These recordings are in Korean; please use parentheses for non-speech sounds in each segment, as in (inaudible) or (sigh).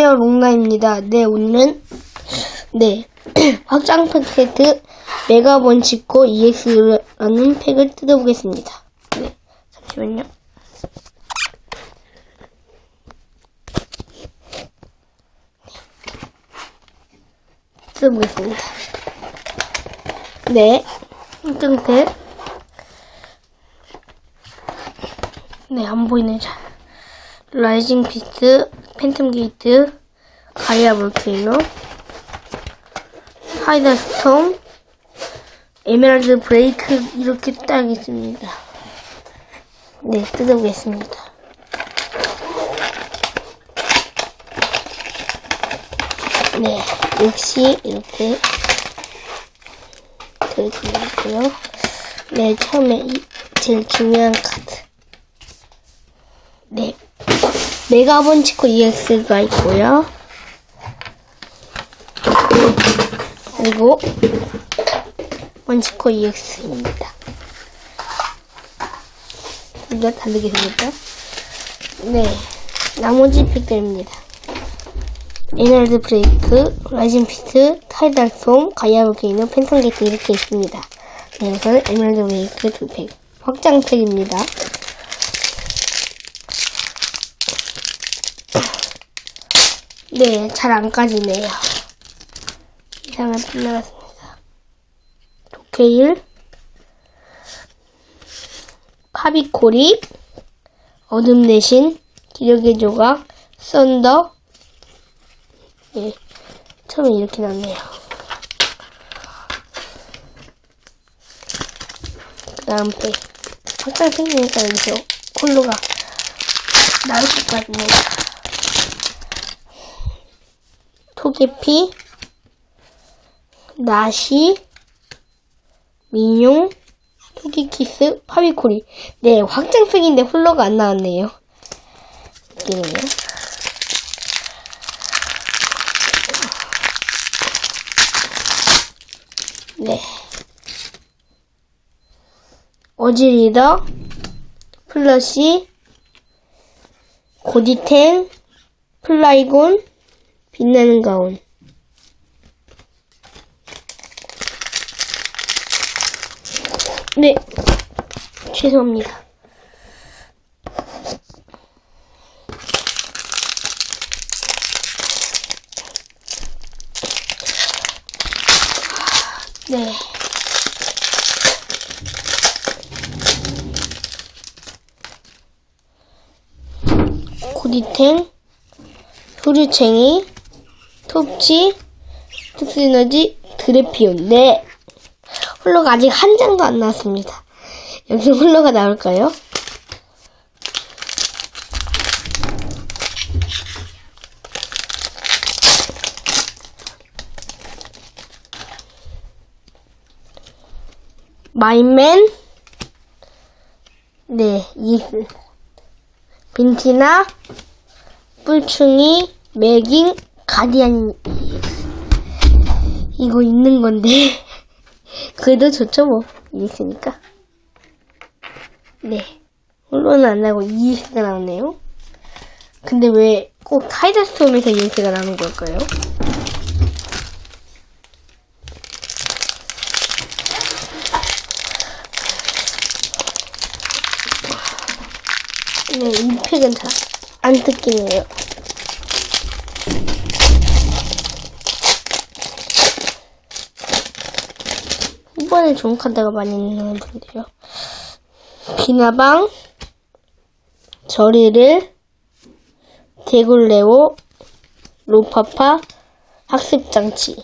안녕하세요, 롱나입니다. 네, 오늘은, 네, 확장팩 세트 메가번치코 EX라는 팩을 뜯어보겠습니다. 네, 잠시만요. 뜯어보겠습니다. 네, 확장 팩. 네, 안 보이네, 잘. 라이징 피스, 팬텀 게이트, 가이아 볼케이노, 하이더 스톰, 에메랄드 브레이크 이렇게 딱 있습니다. 네, 뜯어보겠습니다. 네, 역시 이렇게 들어있고요. 네, 처음에 이 제일 중요한 카드. 네, 메가본 치코 EX가 있고요. 그리고 원치코 EX입니다. 이거 다르게 생겼죠? 네, 나머지 팩들입니다. 에메랄드 브레이크, 라이징 피트, 타이달 솜, 가이아로 게이너, 팬텀 게이트 이렇게 있습니다. 네, 우선 에메랄드 브레이크 두 팩. 확장팩입니다. 네, 잘 안 까지네요. 이상한 핀 나갔습니다. 도케일, 카비코리, 어둠 대신, 기력의 조각, 썬더, 네, 처음에 이렇게 나왔네요. 그 다음 팩. 확장 생기니까 여기서 콜로가 나올 것 같네요. 토개피, 나시, 민용, 토끼키스, 파비코리. 네, 확장팩인데 훌러가 안 나왔네요. 느낌이네요. 네. 어지리더, 플러시, 고디텐, 플라이곤, 빛나는 가운. 네. 죄송합니다. 네. 고디텐, 후르챙이, 톱치, 특수에너지, 드래피온. 네. 홀로가 아직 한 장도 안 나왔습니다. 여기서 홀로가 나올까요? 마인맨, 네, 이스, 빈티나, 뿔충이, 매깅, 가디안, 이거 있는 건데. (laughs) 그래도 좋죠, 뭐. 이있으니까. 네. 홀로는 안 나고 ES가 나오네요. 근데 왜 꼭 타이더스톰에서 ES가 나오는 걸까요? 네, 이 팩은 다 안 뜯기네요. 후반에 좋은 카드가 많이 있는 분인데요. 비나방, 저리를, 대굴레오, 로파파, 학습장치.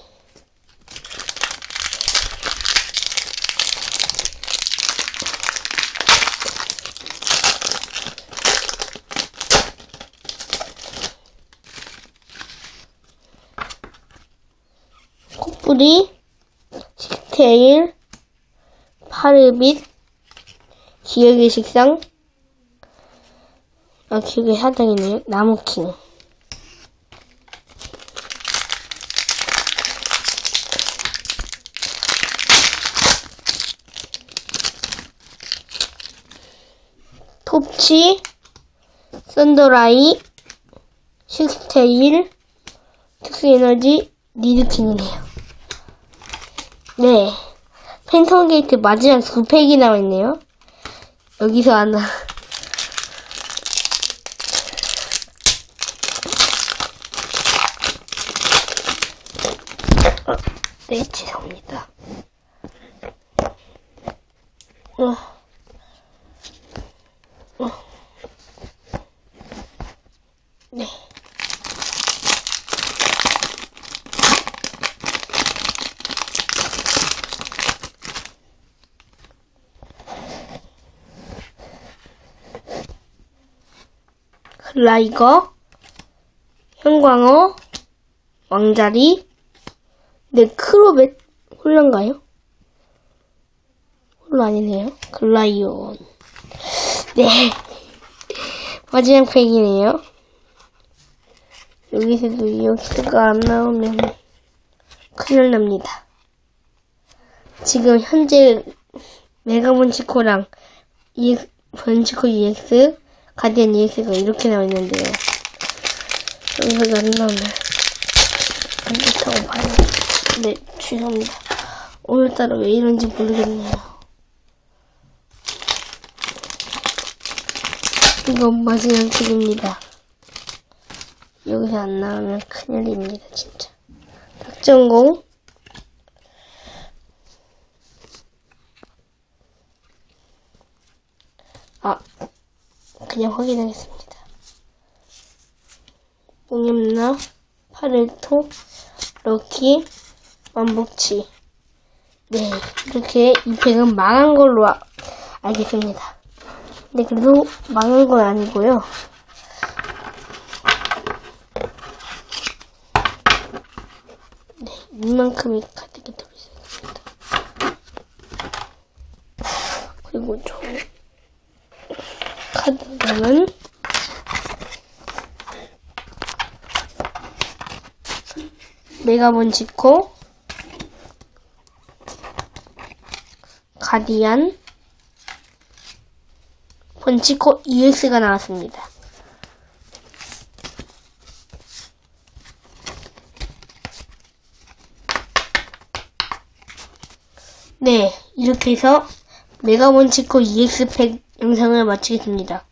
콧불이, 식테일, 파르빗, 기억의 식상, 아, 기억의 사당이네요. 나무킹. 톱치, 썬더라이, 식스테일, 특수 에너지 니드킨이네요. 네. 팬텀 게이트 마지막 두 팩이 남았네요. 여기서 하나. 어, 네, 죄송합니다. 어. 어. 라이거, 형광어, 왕자리, 네, 크로벳, 홀란가요? 홀라 아니네요. 글라이온. 네. 마지막 팩이네요. 여기서도 EX가 안 나오면 큰일 납니다. 지금 현재 메가본치코랑 EX, 번치코 EX, 가디언 EX가 이렇게 나와 있는데요. 여기서도 안 나오면 안 좋다고 봐요. 네, 죄송합니다. 오늘따라 왜 이런지 모르겠네요. 이건 마지막 픽입니다. 여기서 안 나오면 큰일입니다, 진짜. 박정공. 아, 그냥 확인하겠습니다. 뽕염나, 파르토, 럭키, 만복치. 네, 이렇게 이 팩은 망한 걸로 아- 알겠습니다. 근데 그래도 망한 건 아니고요. 네, 이만큼의 카드가 들어있습니다. 그리고 저 카드는 메가본치코 가디안 본치코 EX가 나왔습니다. 네, 이렇게 해서 메가본치코 EX 팩 영상을 마치겠습니다.